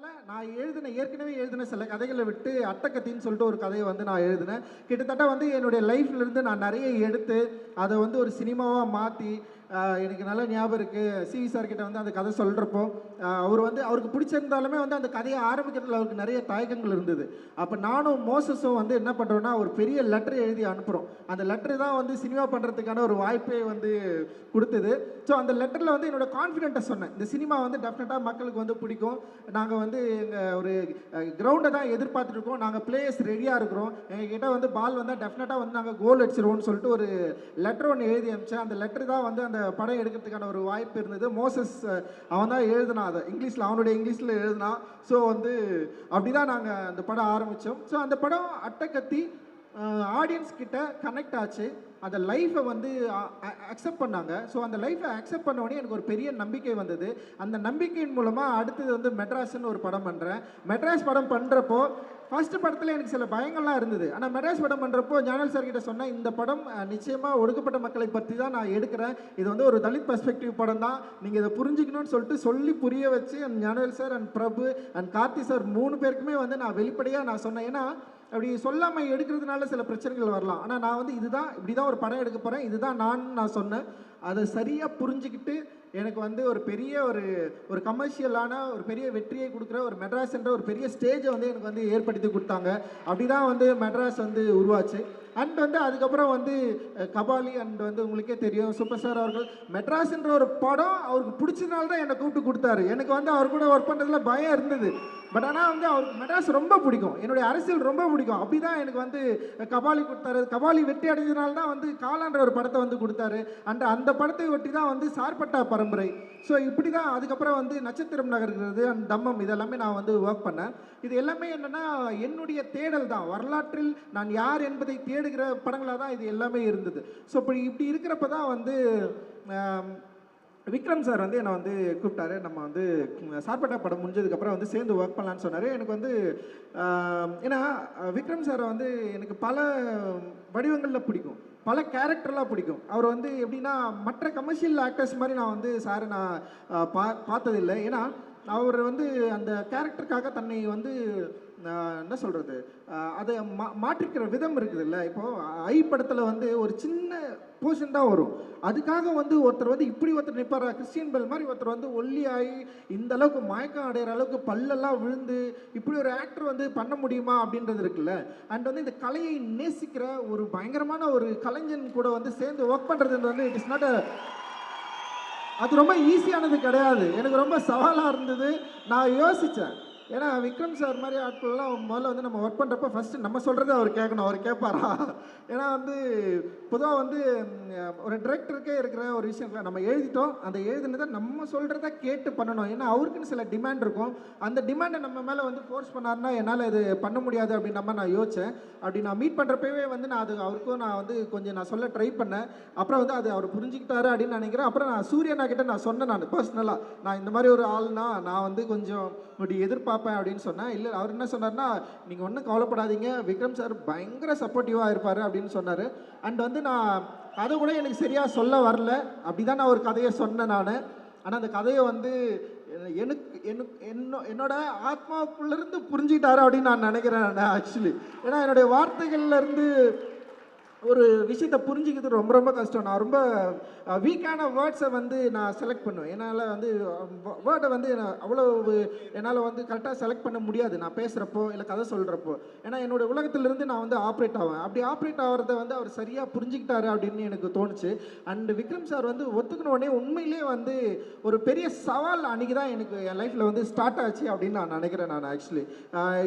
அதனால் நான் எழுதின ஏற்கனவே எழுதின சில கதைகளை விட்டு அட்டக்கத்தின்னு சொல்லிட்டு ஒரு கதையை வந்து நான் எழுதினேன். கிட்டத்தட்ட வந்து என்னுடைய லைஃப்லேருந்து நான் நிறைய எடுத்து அதை வந்து ஒரு சினிமாவாக மாற்றி எனக்கு நல்ல ஞாபகம் இருக்குது சிவி சார் கிட்ட வந்து அந்த கதை சொல்கிறப்போ அவர் வந்து அவருக்கு பிடிச்சிருந்தாலுமே வந்து அந்த கதையை ஆரம்பிக்கிறதுல அவருக்கு நிறைய தயக்கங்கள் இருந்தது. அப்போ நானும் மோசஸும் வந்து என்ன பண்ணுறோன்னா ஒரு பெரிய லெட்டர் எழுதி அனுப்புகிறோம் அந்த லெட்டர் தான் வந்து சினிமா பண்ணுறதுக்கான ஒரு வாய்ப்பே வந்து கொடுத்தது. ஸோ அந்த லெட்டரில் வந்து என்னோடய கான்ஃபிடென்ட்டை சொன்னேன். இந்த சினிமா வந்து டெஃபினட்டாக மக்களுக்கு வந்து பிடிக்கும். நாங்கள் வந்து வந்து எங்கள் ஒரு கிரவுண்டை தான் எதிர்பார்த்துட்டு இருக்கோம். நாங்கள் பிளேயர்ஸ் ரெடியாக இருக்கிறோம். எங்ககிட்ட வந்து பால் வந்தால் டெஃபினட்டாக வந்து நாங்கள் கோல் அடிச்சிருவோம்னு சொல்லிட்டு ஒரு லெட்டர் ஒன்று எழுதி அனுப்பிச்சேன். அந்த லெட்டர் தான் வந்து அந்த படம் எடுக்கிறதுக்கான ஒரு வாய்ப்பு இருந்தது. மோசஸ் அவன் தான் எழுதினான் அதை. இங்கிலீஷில் அவனுடைய இங்கிலீஷில் எழுதினான். ஸோ வந்து அப்படி தான் நாங்கள் அந்த படம் ஆரம்பித்தோம் ஸோ அந்த படம் அட்டை கத்தி ஆடியன்ஸ் கிட்ட கனெக்ட் ஆச்சு. அந்த லைஃப்பை வந்து அக்செப்ட் பண்ணாங்க. ஸோ அந்த லைஃப்பை அக்செப்ட் பண்ண உடனே எனக்கு ஒரு பெரிய நம்பிக்கை வந்தது. அந்த நம்பிக்கையின் மூலமாக அடுத்தது வந்து மெட்ராஸ்னு ஒரு படம் பண்ணுறேன் மெட்ராஸ் படம் பண்ணுறப்போ ஃபஸ்ட்டு படத்தில் எனக்கு சில பயங்கள்லாம் இருந்தது. ஆனால் மெட்ராஸ் படம் பண்ணுறப்போ ஜானல் சார் கிட்ட சொன்னேன் இந்த படம் நிச்சயமாக ஒடுக்கப்பட்ட மக்களை பற்றி தான் நான் எடுக்கிறேன். இது வந்து ஒரு தலித் பெர்ஸ்பெக்டிவ் படம் தான். நீங்கள் இதை புரிஞ்சுக்கணும்னு சொல்லிட்டு சொல்லி புரிய வச்சு and Gnanavel sir and Prabhu and Karthi sir மூணு பேருக்குமே வந்து நான் வெளிப்படையாக நான் சொன்னேன். ஏன்னா அப்படி சொல்லாமல் எடுக்கிறதுனால சில பிரச்சனைகள் வரலாம். ஆனால் நான் வந்து இதுதான் இப்படி தான் ஒரு படம் எடுக்க போகிறேன் இதுதான் நான் நான் சொன்னேன். அதை சரியாக புரிஞ்சுக்கிட்டு எனக்கு வந்து ஒரு பெரிய ஒரு ஒரு கமர்ஷியலான ஒரு பெரிய வெற்றியை கொடுக்குற ஒரு மெட்ராஸ் என்ற ஒரு பெரிய ஸ்டேஜை வந்து எனக்கு வந்து ஏற்படுத்தி கொடுத்தாங்க. அப்படி தான் வந்து மெட்ராஸ் வந்து உருவாச்சு. அண்ட் வந்து அதுக்கப்புறம் வந்து கபாலி அண்ட் வந்து உங்களுக்கே தெரியும் சூப்பர் ஸ்டார் அவர்கள். மெட்ராஸ்ன்ற ஒரு படம் அவருக்கு பிடிச்சதுனால தான் என்னை கூப்பிட்டு கொடுத்தாரு. எனக்கு வந்து அவர் கூட ஒர்க் பண்ணுறதுல பயம் இருந்தது. பட் ஆனால் வந்து அவருக்கு மெட்ராஸ் ரொம்ப பிடிக்கும். என்னுடைய அரசியல் ரொம்ப பிடிக்கும். அப்படி தான் எனக்கு வந்து கபாலி கொடுத்தாரு. கபாலி வெற்றி அடைஞ்சதுனால தான் வந்து காலான்ற ஒரு படத்தை வந்து கொடுத்தாரு. அண்ட் அந்த படத்தை ஒட்டி தான் வந்து சார்பட்டா பரம்பரை. ஸோ இப்படி தான் அதுக்கப்புறம் வந்து நட்சத்திரம் நகர்கிறது அண்ட் தம்மம் இதெல்லாமே நான் வந்து ஒர்க் பண்ணேன். இது எல்லாமே என்னென்னா என்னுடைய தேடல் தான். வரலாற்றில் நான் யார் என்பதை தேடுகிற படங்களாக தான் இது எல்லாமே இருந்தது. ஸோ இப்படி இப்படி இருக்கிறப்ப தான் வந்து விக்ரம் சார் வந்து என்னை வந்து கூப்பிட்டாரு. நம்ம வந்து சார்பட்டா படம் முடிஞ்சதுக்கப்புறம் வந்து சேர்ந்து ஒர்க் பண்ணலான்னு சொன்னார். எனக்கு வந்து ஏன்னா விக்ரம் சாரை வந்து எனக்கு பல வடிவங்களில் பிடிக்கும். பல கேரக்டர்லாம் பிடிக்கும். அவர் வந்து எப்படின்னா மற்ற கமர்ஷியல் ஆக்டர்ஸ் மாதிரி நான் வந்து சாரை நான் பா பார்த்ததில்லை. ஏன்னா அவர் வந்து அந்த கேரக்டருக்காக தன்னை வந்து என்ன சொல்கிறது அதை மா மாற்றிக்கிற விதம் இருக்குதுல்ல. இப்போது ஐ படத்தில் வந்து ஒரு சின்ன போர்ஷன் தான் வரும். அதுக்காக வந்து ஒருத்தர் வந்து இப்படி ஒருத்தர் நிற்பார் கிறிஸ்டியன் பெல் மாதிரி ஒருத்தர் வந்து ஒல்லி ஆகி இந்த அளவுக்கு மயக்கம் அடைகிற அளவுக்கு பல்லெல்லாம் விழுந்து இப்படி ஒரு ஆக்டர் வந்து பண்ண முடியுமா அப்படின்றது இருக்குல்ல. அண்ட் வந்து இந்த கலையை நேசிக்கிற ஒரு பயங்கரமான ஒரு கலைஞன் கூட வந்து சேர்ந்து ஒர்க் பண்ணுறது வந்து இட் இஸ் நாட் அது ரொம்ப ஈஸியானது கிடையாது. எனக்கு ரொம்ப சவாலாக இருந்தது. நான் யோசித்தேன் ஏன்னா விக்ரம் சார் மாதிரி ஆட்கள்லாம் முதல்ல வந்து நம்ம ஒர்க் பண்ணுறப்ப ஃபஸ்ட்டு நம்ம சொல்கிறத அவர் கேட்கணும். அவர் கேட்பாரா? ஏன்னா வந்து பொதுவாக வந்து ஒரு டிரெக்டருக்கே இருக்கிற ஒரு விஷயம் நம்ம எழுதிட்டோம். அந்த எழுதினதை நம்ம சொல்கிறத கேட்டு பண்ணணும். ஏன்னா அவருக்குன்னு சில டிமாண்ட் இருக்கும். அந்த டிமாண்டை நம்ம மேலே வந்து ஃபோர்ஸ் பண்ணாருன்னா என்னால் இது பண்ண முடியாது அப்படின்ற மாதிரி நான் யோசித்தேன் அப்படி நான் மீட் பண்ணுறப்பவே வந்து நான் அது அவருக்கும் நான் வந்து கொஞ்சம் நான் சொல்ல ட்ரை பண்ணேன். அப்புறம் வந்து அது அவர் புரிஞ்சுக்கிட்டாரு அப்படின்னு நினைக்கிறேன். அப்புறம் நான் சூரியனா கிட்ட நான் சொன்னேன் நான் பர்சனலாக நான் இந்த மாதிரி ஒரு ஆள்னா நான் வந்து கொஞ்சம் இப்படி பார்ப்பேன் அப்படின்னு சொன்னேன் இல்லை அவர் என்ன சொன்னார்னா நீங்கள் ஒன்றும் கவலைப்படாதீங்க விக்ரம் சார் பயங்கர சப்போர்ட்டிவாக இருப்பார் அப்படின்னு சொன்னார். அண்ட் வந்து நான் கதை கூட எனக்கு சரியாக சொல்ல வரல. அப்படி தான் நான் ஒரு கதையை சொன்னேன் நான். ஆனால் அந்த கதையை வந்து எனக்கு எனக்கு என்னோ என்னோட ஆத்மாவுக்குள்ளேருந்து புரிஞ்சுக்கிட்டாரு அப்படின்னு நான் நினைக்கிறேன் ஆக்சுவலி ஏன்னா என்னுடைய வார்த்தைகள்லேருந்து ஒரு விஷயத்தை புரிஞ்சுக்கிறது ரொம்ப ரொம்ப கஷ்டம். நான் ரொம்ப வீக்கான வேர்ட்ஸை வந்து நான் செலக்ட் பண்ணுவேன். என்னால் வந்து வேர்டை வந்து நான் அவ்வளோ என்னால் வந்து கரெக்டாக செலக்ட் பண்ண முடியாது. நான் பேசுகிறப்போ இல்லை கதை சொல்கிறப்போ ஏன்னா என்னோட உலகத்திலிருந்து நான் வந்து ஆப்ரேட் ஆவேன். அப்படி ஆப்ரேட் ஆகிறத வந்து அவர் சரியாக புரிஞ்சுக்கிட்டாரு அப்படின்னு எனக்கு தோணுச்சு. அண்ட் விக்ரம் சார் வந்து ஒத்துக்கின உடனே உண்மையிலே வந்து ஒரு பெரிய சவால் அன்றைக்கி தான் எனக்கு என் லைஃப்பில் வந்து ஸ்டார்ட் ஆச்சு அப்படின்னு நான் நினைக்கிறேன் நான் ஆக்சுவலி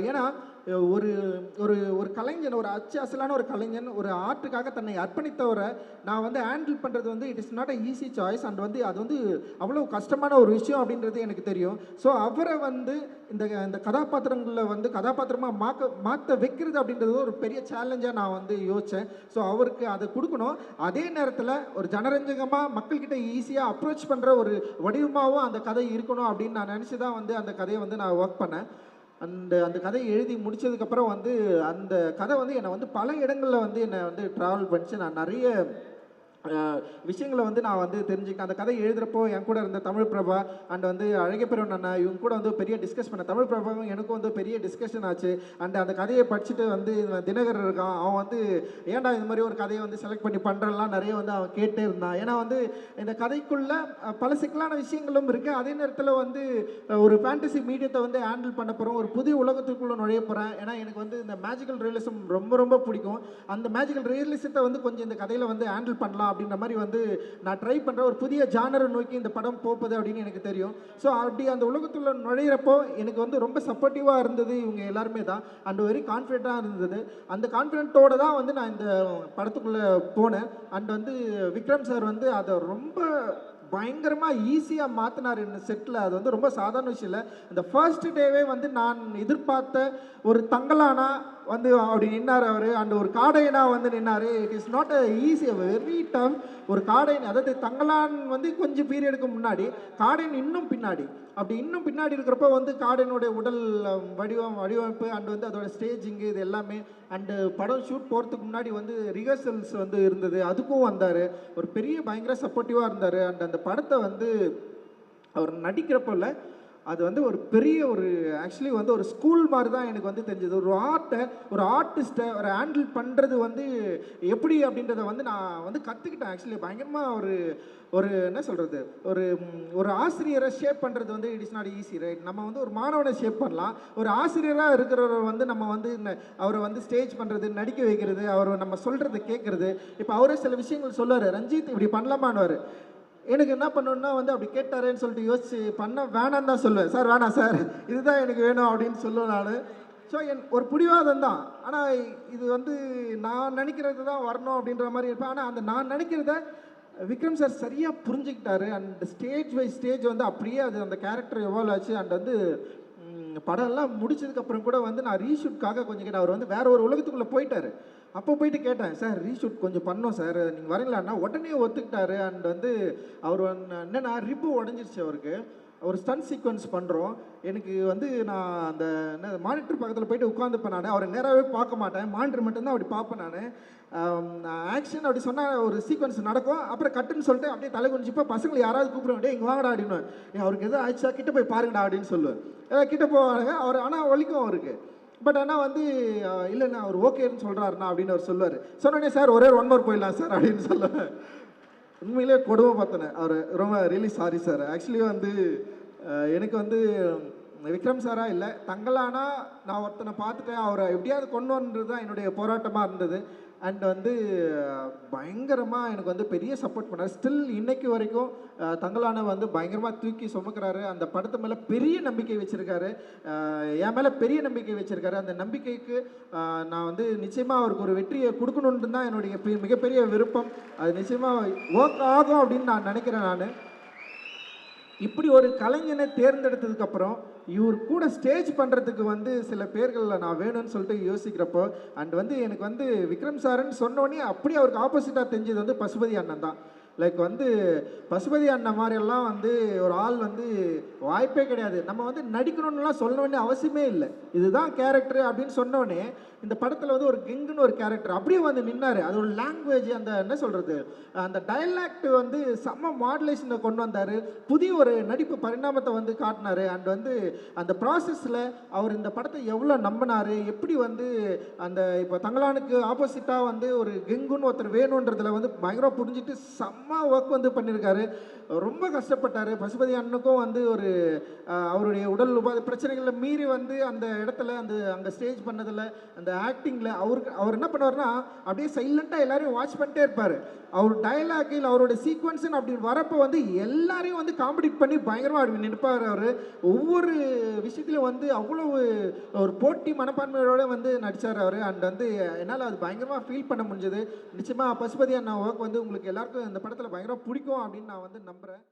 ஏன்னா ஒரு ஒரு ஒரு கலைஞன் ஒரு அச்சு அசலான ஒரு கலைஞன் ஒரு ஆர்ட்டுக்காக தன்னை அர்ப்பணித்தவரை நான் வந்து ஹேண்டில் பண்ணுறது வந்து it is not a easy choice and வந்து அது வந்து அவ்வளோ கஷ்டமான ஒரு விஷயம் அப்படின்றது எனக்கு தெரியும். ஸோ அவரை வந்து இந்த இந்த கதாபாத்திரங்களில் வந்து கதாபாத்திரமாக மாக்க மாற்ற வைக்கிறது அப்படின்றது ஒரு பெரிய சேலஞ்சாக நான் வந்து யோசித்தேன் ஸோ அவருக்கு அதை கொடுக்கணும். அதே நேரத்தில் ஒரு ஜனரஞ்சகமாக மக்கள்கிட்ட ஈஸியாக அப்ரோச் பண்ணுற ஒரு வடிவமாகவும் அந்த கதை இருக்கணும் அப்படின்னு நான் நினச்சி தான் வந்து அந்த கதையை வந்து நான் ஒர்க் பண்ணேன். அந்த அந்த கதையை எழுதி முடிச்சதுக்கப்புறம் வந்து அந்த கதை வந்து என்னை வந்து பல இடங்களில் வந்து என்னை வந்து ட்ராவல் பண்ணிச்சு. நான் நிறைய விஷயங்களை வந்து நான் வந்து தெரிஞ்சுக்கிட்டேன். அந்த கதை எழுதுறப்போ என் கூட இருந்த தமிழ் பிரபா அண்ட் வந்து அழகிய பெருவன் அண்ணா இவங்க கூட வந்து பெரிய டிஸ்கஸ் பண்ணேன் தமிழ் பிரபாவும் எனக்கும் வந்து பெரிய டிஸ்கஷன் ஆச்சு. அண்ட் அந்த கதையை படிச்சுட்டு வந்து தினகர் இருக்கான். அவன் வந்து ஏன்டா இந்த மாதிரி ஒரு கதையை வந்து செலக்ட் பண்ணி பண்ணுறலாம் நிறைய வந்து அவன் கேட்டே இருந்தான். ஏன்னா வந்து இந்த கதைக்குள்ள பல சிக்கலான விஷயங்களும் இருக்குது அதே நேரத்தில் வந்து ஒரு ஃபேண்டசி மீடியத்தை வந்து ஹேண்டில் பண்ண போகிறோம் ஒரு புதிய உலகத்துக்குள்ளே நுழைய போகிறேன் ஏன்னா எனக்கு வந்து இந்த மேஜிக்கல் ரியலிசம் ரொம்ப ரொம்ப பிடிக்கும். அந்த மேஜிக்கல் ரியலிசத்தை வந்து கொஞ்சம் இந்த கதையில் வந்து ஹேண்டில் பண்ணலாம் அப்படின்ற மாதிரி வந்து நான் ட்ரை பண்ணுற ஒரு புதிய ஜானரை நோக்கி இந்த படம் போப்பது அப்படின்னு எனக்கு தெரியும். ஸோ அப்படி அந்த உலகத்தில் நுழையிறப்போ எனக்கு வந்து ரொம்ப சப்போர்ட்டிவாக இருந்தது இவங்க எல்லாருமே தான். அண்ட் வெரி கான்ஃபிடென்ட்டாக இருந்தது. அந்த கான்ஃபிடென்ட்டோடு தான் வந்து நான் இந்த படத்துக்குள்ளே போனேன். அண்ட் வந்து விக்ரம் சார் வந்து அதை ரொம்ப பயங்கரமாக ஈஸியாக மாற்றினார் என்ன செட்டில் அது வந்து ரொம்ப சாதாரண விஷயம் இல்லை. இந்த ஃபர்ஸ்ட் டேவே வந்து நான் எதிர்பார்த்த ஒரு தங்கலானா வந்து அப்படி நின்னார் அவர். அண்ட் ஒரு காடையனா வந்து நின்னார். It is not a easy very tough ஒரு காடையன். அதாவது தங்கலான் வந்து கொஞ்சம் பீரியடுக்கு முன்னாடி காடையன் இன்னும் பின்னாடி. அப்படி இன்னும் பின்னாடி இருக்கிறப்ப வந்து காடையனுடைய உடல் வடிவம் வடிவமைப்பு அண்ட் வந்து அதோட ஸ்டேஜிங்கு இது எல்லாமே அண்டு படம் ஷூட் போகிறதுக்கு முன்னாடி வந்து ரிஹர்சல்ஸ் வந்து இருந்தது. அதுக்கும் வந்தார். ஒரு பெரிய பயங்கர சப்போர்ட்டிவாக இருந்தார். அண்ட் அந்த படத்தை வந்து அவர் நடிக்கிறப்போல அது வந்து ஒரு பெரிய ஒரு ஆக்சுவலி வந்து ஒரு ஸ்கூல் மாதிரி தான் எனக்கு வந்து தெரிஞ்சது. ஒரு ஆர்ட்டை ஒரு ஆர்டிஸ்ட்டை ஒரு ஹேண்டில் பண்ணுறது வந்து எப்படி அப்படின்றத வந்து நான் வந்து கற்றுக்கிட்டேன் ஆக்சுவலி பயங்கரமாக ஒரு ஒரு என்ன சொல்கிறது ஒரு ஒரு ஆசிரியரை ஷேப் பண்ணுறது வந்து it is not easy right நம்ம வந்து ஒரு மாணவனை ஷேப் பண்ணலாம். ஒரு ஆசிரியராக இருக்கிறவர் வந்து நம்ம வந்து அவரை வந்து ஸ்டேஜ் பண்ணுறது நடிக்க வைக்கிறது அவர் நம்ம சொல்கிறத கேட்குறது. இப்போ அவரே சில விஷயங்கள் சொல்லுவார் ரஞ்சித் இப்படி பண்ணலாமான்னு எனக்கு என்ன பண்ணணும்னா வந்து அப்படி கேட்டாரேன்னு சொல்லிட்டு யோசிச்சு பண்ண வேணாம் தான் சொல்லுவேன். சார் வேணாம் சார். இதுதான் எனக்கு வேணும் அப்படின்னு சொல்லுவேன் நான். ஸோ என் ஒரு பிடிவாதம் தான். ஆனால் இது வந்து நான் நினைக்கிறது தான் வரணும் அப்படின்ற மாதிரி இருப்பேன். ஆனால் அந்த நான் நினைக்கிறத விக்ரம் சார் சரியாக புரிஞ்சுக்கிட்டாரு. அண்ட் ஸ்டேஜ் பை ஸ்டேஜ் வந்து அப்படியே அது அந்த கேரக்டர் எவால்வ் ஆச்சு. அண்ட் வந்து படம்லாம் முடிச்சதுக்கப்புறம் கூட வந்து நான் ரீஷூட்காக கொஞ்சம் கேட்டேன். அவர் வந்து வேற ஒரு உலகத்துக்குள்ளே போயிட்டாரு. அப்போ போயிட்டு கேட்டேன் சார் ரீஷூட் கொஞ்சம் பண்ணோம் சார். நீங்கள் வரீங்களான்னா உடனே ஒத்துக்கிட்டாரு. அண்ட் வந்து அவர் வந்து என்னன்னா ரிப்பு உடஞ்சிருச்சு அவருக்கு. ஒரு ஸ்டன் சீக்வன்ஸ் பண்ணுறோம் எனக்கு வந்து நான் அந்த என்ன மானிட்டர் பக்கத்தில் போயிட்டு உட்காந்துப்பேன் நான். அவரை நேராகவே பார்க்க மாட்டேன். மானிட்டர் மட்டும்தான் அப்படி பார்ப்பேன் நான். ஆக்ஷன் அப்படி சொன்னால் ஒரு சீக்வன்ஸ் நடக்கும். அப்புறம் கட்டுன்னு சொல்லிட்டு அப்படியே தலை குனிஞ்சிப்போ பசங்களை யாராவது கூப்பிடுவேன் இங்கே வாங்கடா அப்படின்னு. அவருக்கு எதுவும் ஆயிடுச்சா? கிட்ட போய் பாருங்கடா அப்படின்னு சொல்லுவேன். ஏதாவது கிட்ட போவாங்க. அவர் ஆனால் வலிக்கும் அவருக்கு. பட் ஆனால் வந்து இல்லைண்ணா அவர் ஓகேன்னு சொல்கிறாருண்ணா அப்படின்னு அவர் சொல்லுவார். சொன்னோடனே சார் ஒரே ஒன் மோர் போயிடலாம் சார் அப்படின்னு சொல்லுவேன். உண்மையிலே கொடுமை பார்த்தேன். அவர் ரொம்ப ரியலி சாரி சார் ஆக்சுவலி வந்து எனக்கு வந்து விக்ரம் சாரா இல்லை. தங்களானா நான் ஒருத்தனை பார்த்துட்டேன். அவரை எப்படியாவது கொண்டு வந்தது தான் என்னுடைய போராட்டமாக இருந்தது. அண்ட் வந்து பயங்கரமாக எனக்கு வந்து பெரிய சப்போர்ட் பண்ணார். ஸ்டில் இன்னைக்கு வரைக்கும் தங்களான வந்து பயங்கரமாக தூக்கி சுமக்கிறாரு. அந்த படத்து மேலே பெரிய நம்பிக்கை வச்சுருக்காரு. என் மேலே பெரிய நம்பிக்கை வச்சுருக்காரு. அந்த நம்பிக்கைக்கு நான் வந்து நிச்சயமாக அவருக்கு ஒரு வெற்றியை கொடுக்கணுன்ட்டு தான் என்னுடைய பெ- மிகப்பெரிய விருப்பம். அது நிச்சயமாக ஒர்க் ஆகும் அப்படின்னு நான் நினைக்கிறேன் நான். இப்படி ஒரு கலைஞனை தேர்ந்தெடுத்ததுக்கு அப்புறம் இவர் கூட ஸ்டேஜ் பண்ணுறதுக்கு வந்து சில பேர்களில் நான் வேணும்னு சொல்லிட்டு யோசிக்கிறப்போ அண்ட் வந்து எனக்கு வந்து விக்ரம் சாருன்னு சொன்னோடனே அப்படியே அவருக்கு ஆப்போசிட்டாக தெரிஞ்சது வந்து பசுபதி அண்ணன் தான். லைக் வந்து பசுபதி அண்ணன் மாதிரியெல்லாம் வந்து ஒரு ஆள் வந்து வாய்ப்பே கிடையாது. நம்ம வந்து நடிக்கணும்னுலாம் சொல்ல வேண்டிய அவசியமே இல்லை. இதுதான் கேரக்டர் அப்படின்னு சொன்னோடனே இந்த படத்தில் வந்து ஒரு கிங்குன்னு ஒரு கேரக்டர் அப்படியே வந்து நின்னாரு. அது ஒரு லாங்குவேஜ் அந்த என்ன சொல்கிறது அந்த டைலாக்ட் வந்து செம்ம மாடுலேஷனை கொண்டு வந்தார். புதிய ஒரு நடிப்பு பரிணாமத்தை வந்து காட்டினாரு. அண்ட் வந்து அந்த ப்ராசஸில் அவர் இந்த படத்தை எவ்வளோ நம்பினாரு? எப்படி வந்து அந்த இப்போ தங்களானுக்கு ஆப்போசிட்டாக வந்து ஒரு கெங்குன்னு ஒருத்தர் வேணுன்றதில் வந்து பயங்கரம் புரிஞ்சுட்டு செம்ம செம்ம ஒர்க் வந்து பண்ணியிருக்காரு ரொம்ப கஷ்டப்பட்டார். பசுபதி அண்ணனுக்கும் வந்து ஒரு அவருடைய உடல் உபாத பிரச்சனைகளை மீறி வந்து அந்த இடத்துல அந்த அங்கே ஸ்டேஜ் பண்ணதில் அந்த ஆக்டிங்கில் அவருக்கு அவர் என்ன பண்ணுவார்னா அப்படியே சைலண்ட்டாக எல்லாரையும் வாட்ச் பண்ணிட்டே இருப்பார். அவர் டயலாகில் அவரோட சீக்வன்ஸுன்னு அப்படின்னு வரப்போ வந்து எல்லாரையும் வந்து காம்படிட் பண்ணி பயங்கரமாக அப்படி நிற்பார் அவர். ஒவ்வொரு விஷயத்துலையும் வந்து அவ்வளவு ஒரு போட்டி மனப்பான்மையோட வந்து நடித்தார் அவர். அண்ட் வந்து என்னால் அது பயங்கரமாக ஃபீல் பண்ண முடிஞ்சது. நிச்சயமாக பசுபதி அண்ணா ஒர்க் வந்து உங்களுக்கு எல்லாருக்கும் இந்த படத்தில் பயங்கரமாக பிடிக்கும் அப்படின்னு நான் வந்து நம்புகிறேன்